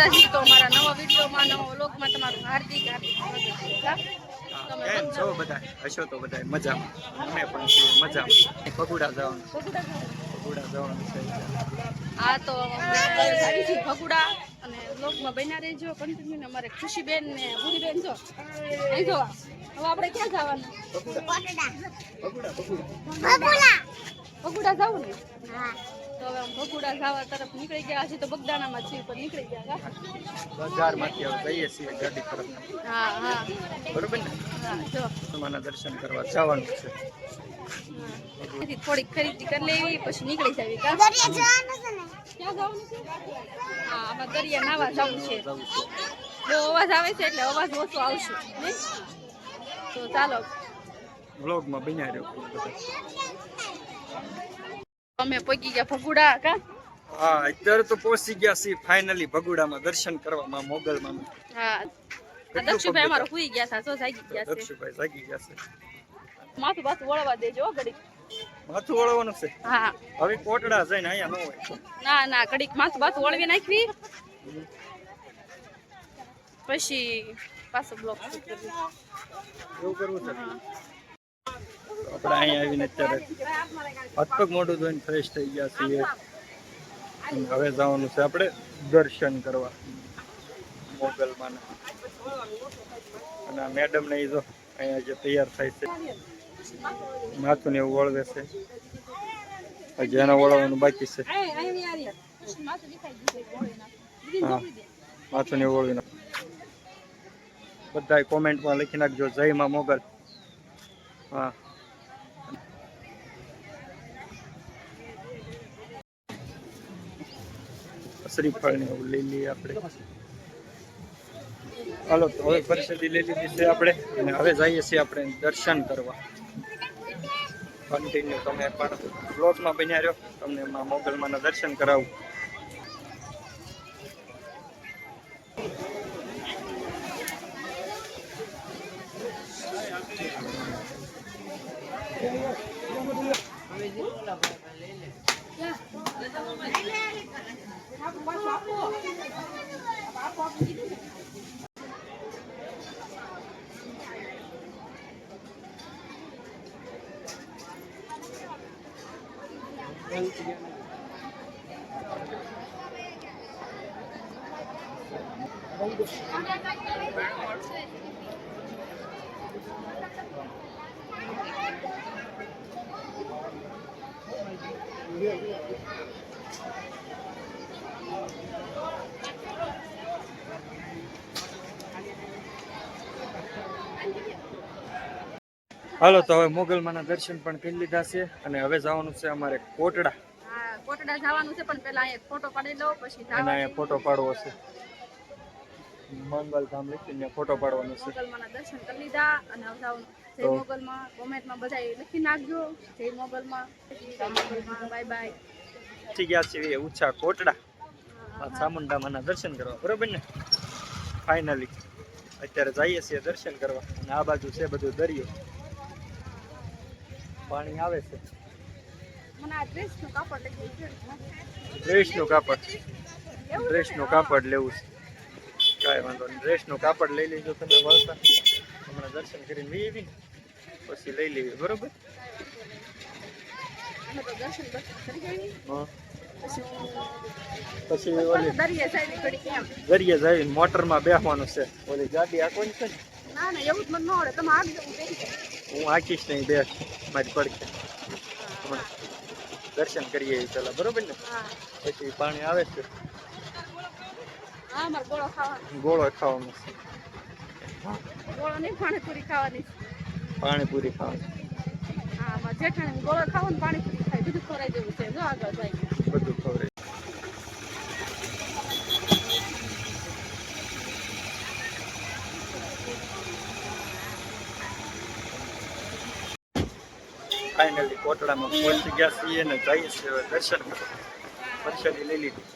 માતાજી તો મારા નવા વિડીયોમાં નવા લોકમાં તમારું હાર્દિક હાર્દિક સ્વાગત છે. બધા- હશો તો બધા મજામાં. અમે પણ છીએ મજામાં. ભગુડા જવાનું. ભગુડા જવાનું. છે. આ તો અમે ભગુડા અને વ્લોગમાં બન્યા રહેજો. કન્ટિન્યુ અમારે ખુશીબેન ને ભૂરીબેન જો. અહીં જો. હવે આપણે ક્યાં જવાનું? ભગુડા. ભગુડા ભગુડા. જવું ને? તો હવે અમે ભગુડા જવા તરફ નીકળી ગયા હજી તો બગદાણામાં છીએ પણ નીકળી ગયા? બજારમાંથી હવે જઈએ છીએ ગાડી તરફ. હા હા. બરોબર ને? હા જો. હનુમાનના દર્શન કરવા જવાનું છે. થોડીક ખરીદી કરી લેવી પછી નીકળી જાવી કા? ક્યાં જવાનું છે? હા આમાં દરિયા નાવા જવું છે. છે. બહુ અવાજ આવે છે એટલે અવાજ ઓછો આવશે? તો ચાલો. વ્લોગમાં બન્યા રહ્યો અમે પગી ગયા ભગુડા કા? હા અત્યારે તો પહોંચી ગયા છીએ ફાઇનલી ભગુડામાં દર્શન કરવામાં મોગલમાં. હા. દક્ષુભાઈ અમારો સુઈ ગયા હતા તો જાગી ગયા છે. દક્ષુભાઈ જાગી ગયા છે. માથું બાથું વળવા દેજો ઘડી માથું વળવાનું છે? હા. હવે કોટડા જઈને અહીંયા ન હોય. ના ના ઘડીક માથું બાથું વળવી નાખવી. પછી પાછો બ્લોક એવું કરવું છે? આપણે અહીંયા આવીને અત્યારે હાથ પગ મોઢું ધોઈને ફ્રેશ થઈ ગયા છીએ. હવે જવાનું છે આપણે દર્શન કરવા મોગલમાં અને મેડમ ને જો અહીંયા જે તૈયાર થાય છે, માથું ને એવું વળવે છે. હજી એને વળવાનું બાકી છે. હા, માથું ને એવું વળવી બધા કોમેન્ટમાં લખી નાખજો, જય માં મોગલ. હા. શ્રીફળ ને એવું લઈ લઈએ આપણે. હાલો, તો હવે પરિસ્થિતિ લઈ લીધી છે આપણે અને હવે જઈએ છીએ આપણે દર્શન કરવા. કન્ટિન્યુ તમે પણ બ્લોગમાં બન્યા રહ્યો તમને મોગલમાંના દર્શન કરાવું. હાલો તો હવે મોગલમાંના દર્શન પણ કરી લીધા છે અને હવે જવાનું છે અમારે કોટડા. કોટડા જવાનું છે પણ પેલા અહીંયા ફોટો પાડી લો પછી અને અહીંયા ફોટો પાડવો છે. મંગલધામ લખીને ફોટો પાડવાનો છે. મોગલમાં દર્શન કરી લીધા અને હવે જવાનું જય મોગલમાં કોમેન્ટમાં બધા લખી નાખજો. જય મોગલમાં. Bye bye. પહોંચી ગયા છીએ ઉચ્ચા કોટડા. આ દર્શન કરવા. બરોબર ને? ફાઇનલી અત્યારે જઈએ છીએ દર્શન કરવા. અને આ બાજુ છે બધું દરિયો. પાણી આવે છે. ડ્રેસનું કાપડ ડ્રેસનું કાપડ. લેવું છે. કાંઈ વાંધો નહીં. ડ્રેસનું કાપડ લઈ લેજો તમે વળતા. હમણાં દર્શન કરીને વી પછી લઈ લેવી બરોબર? પછી ઓલી દરિયા બેસવાનું છે. ઓલી ગાડી આખવાની છે હું આંકીશ નહીં બેસ મારી પડખે. દર્શન કરીએ ચાલો બરોબર ને? પછી પાણી આવે છે. ગોળો ખાવાનો. ગોળો ખાવાનો છે. ગોળો નહીં પાણીપુરી ખાવાની પાણીપુરી ખાવા જેઠાણી ગોળો ખાવો ને પાણીપુરી ખાય બધું ખોરાઈ દેવું છે. જો આગળ બધું ખવડાય ફાઇનલી કોટડામાં પહોંચી ગયા છીએ ને જઈએ છીએ દર્શન કરવા. લઈ લીધી.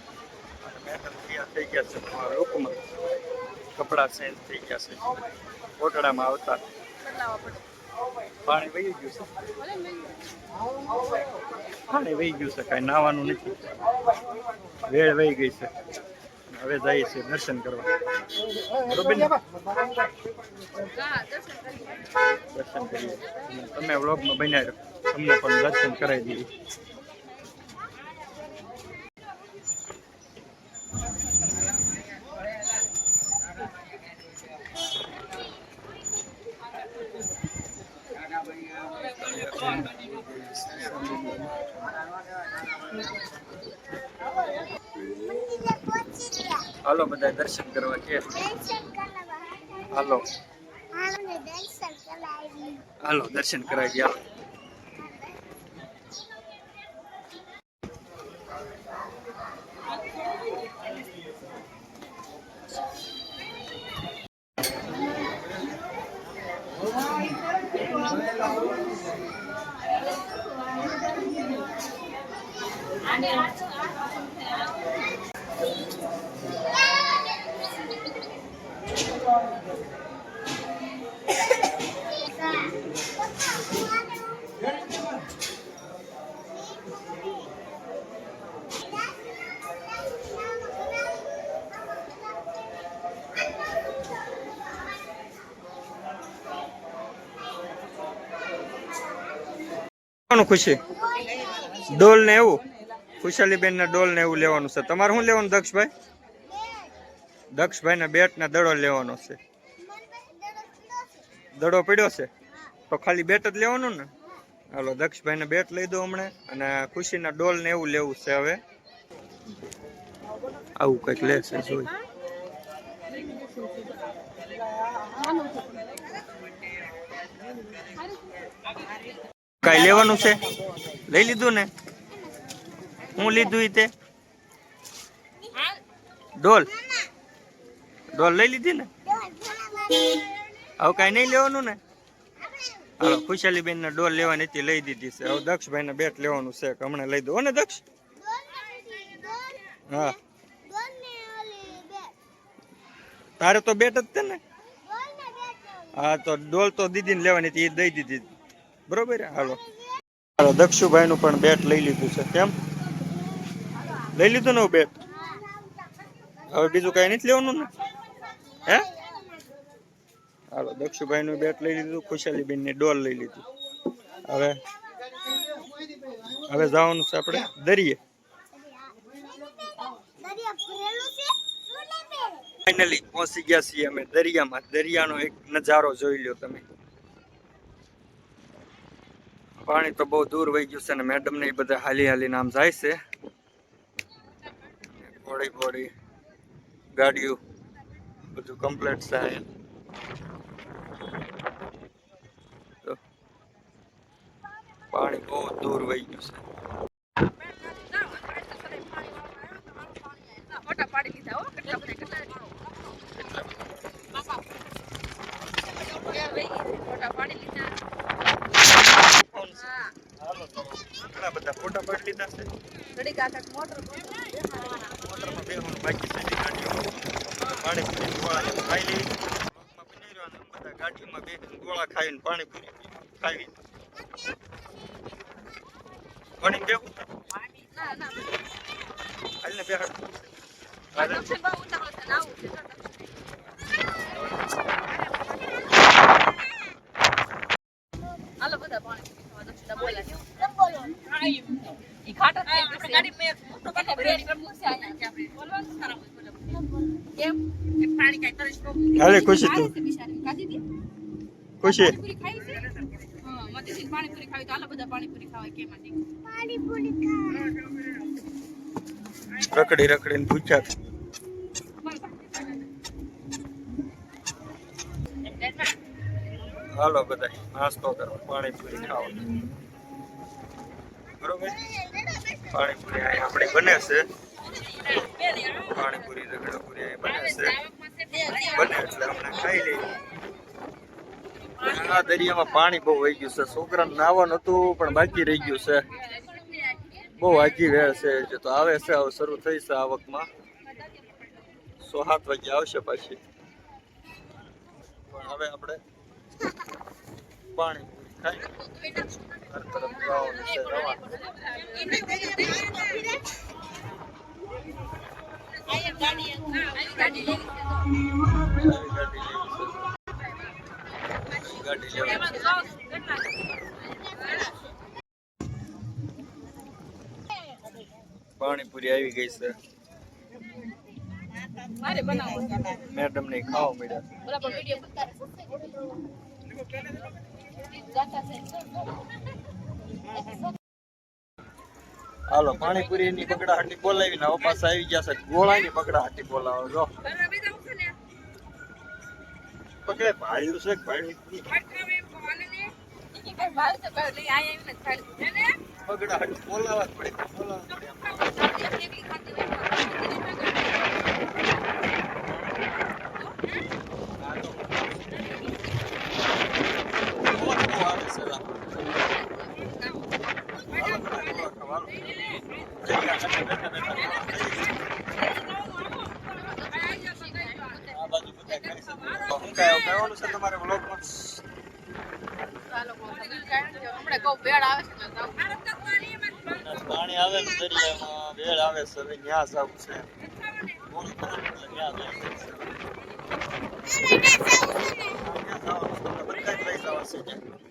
અને મેડમ તૈયાર થઈ ગયા છે તમારા લોકોમાં કપડાં ચેન્જ થઈ ગયા છે. કોટડામાં આવતા. પાણી વહી ગયું છે? પાણી વહી ગયું છે કાંઈ નાવાનું નથી. વેળ વહી ગઈ છે. હવે જઈએ છીએ દર્શન કરવા? દર્શન કરીએ. તમે વ્લોગમાં બન્યા તમને પણ દર્શન કરાવી દઈએ. હાલો બધા દર્શન કરવા કે? હાલો. હાલો દર્શન કરાવી. દઈએ ખુશી? ડોલ ને એવું? ખુશાલીબેન ને ડોલ ને એવું લેવાનું છે. તમારે શું લેવાનું દક્ષભાઈ? દક્ષભાઈ ને બેટ ને દડો લેવાનો છે. દડો પડ્યો છે? તો ખાલી બેટ જ લેવાનું ને? હાલો દક્ષભાઈ ને બેટ લઈ દો હમણાં અને ખુશીના ડોલ ને એવું લેવું છે હવે. આવું કંઈક લેશે જોઈ. કાંઈ લેવાનું છે? લઈ લીધું ને? હું લીધું તે? ડોલ? ડોલ લઈ લીધી ને? હવે કાંઈ નહીં લેવાનું ને? હાલો ખુશાલીબેન ને ડોલ લેવાની હતી, લઈ દીધી છે. હવે દક્ષભાઈ ને બેટ લેવાનું છે હમણાં લઈ દો ને, દક્ષ? હા. તારે તો બેટ જ છે ને? હા, તો ડોલ તો દીદીને લેવાની હતી, એ દઈ દીધી. બરોબર? હાલો. હાલો દક્ષુભાઈ નું પણ બેટ લઈ લીધું છે. કેમ? લઈ લીધું ને બેટ? હવે બીજું કઈ નથી લેવાનું ને? હે? હાલો દક્ષુભાઈ નું બેટ લઈ લીધું ખુશાલીબેનની ડોલ લઈ લીધું. હવે હવે જવાનું છે આપણે દરિયે. ફાઇનલી પહોંચી ગયા છીએ અમે દરિયામાં. દરિયાનો એક નજારો જોઈ લ્યો તમે. પાણી તો બહુ દૂર વહી ગયું છે ને મેડમ ને એ બધા હાલી હાલી નામ જાય છે. ઘોડી ઘોડી ગાડીઓ. બધું કમ્પ્લીટ છે પાણી બહુ દૂર વહી ગયું છે ફોટા પાડી લીધા હો કેટલા બધા કેટલા એટલા ફોટા પાડી લીધા ફોન છે. હા હાલો તો ઘણા બધા ફોટા પાડી લીધા છે ઘડી કાકા મોટર મોટરમાં બેસવાનું બાકી છે એની ગાડીઓ પાણીપુરી ગોળા એવું ખાઈ. બધા બેસીને ગોળા ખાઈને ખાવી હાલને બેહાડ પાણી ગાડી મેં મોટો કાકા બ્રેડ પર મૂકશે આયા આપણે બોલવાનું સારા બોલો કેમ? કે પાણી કાઈ તરસ બહુ હાલે ખુશી તું. ખુશી. પાણીપુરી ખાઈ છે? હા મતીથી પાણીપુરી ખાવી તો હાલો બધા પાણીપુરી ખાવા રખડી રખડીને પૂછ્યા હાલો બધા નાસ્તો કરો. પાણીપુરી ખાવ બરોબર? પાણીપુરી અહીં આપણે બને છે. પાણીપુરી અહીં બને એટલે હમણાં ખાઈ લઈએ આ દરિયામાં પાણી બહુ વહી ગયું છે. છોકરાને નાવાનું હતું, પણ બાકી રહી ગયું છે. બહુ આજી વેળ છે જે તો. આવે છે, હવે શરૂ થઈ છે આવકમાં સો સાત વાગે આવશે પાછી. પણ હવે આપણે પાણી ખાઈ. તરફ જવાનું છે રવાના પાણીપુરી આવી ગઈ છે મારે બનાવો છે. મેડમ ને ખાવા મળ્યા બરાબર વીડિયો ઉતારે જાતા છે હાલો પાણીપુરી ની પકડાહાટી બોલાવી ને પાછા આવી ગયા છે. ગોળાની પકડાહાટી બોલાવો, જો. બરાબર જાવ છે ને પકડે ભાડ્યું છે ભાડ્યું ને ને પકડાહાટી બોલાવા પડે બોલાવા પડે એમ. હા તો. બહુ જ બહુ આવે છે લા. હાલો બધા ગોળા ખાવા, હાલો. જગ્યા નથી, બેઠા બેઠા આ બાજુ બધા ખાઈ શકે. શું કાંઈ કહેવાનું છે તમારે વ્લોગમાં પાણી આવે ને દરિયામાં વેળ આવે છે હવે ન્યા જવું છે ન્યા જવા છે.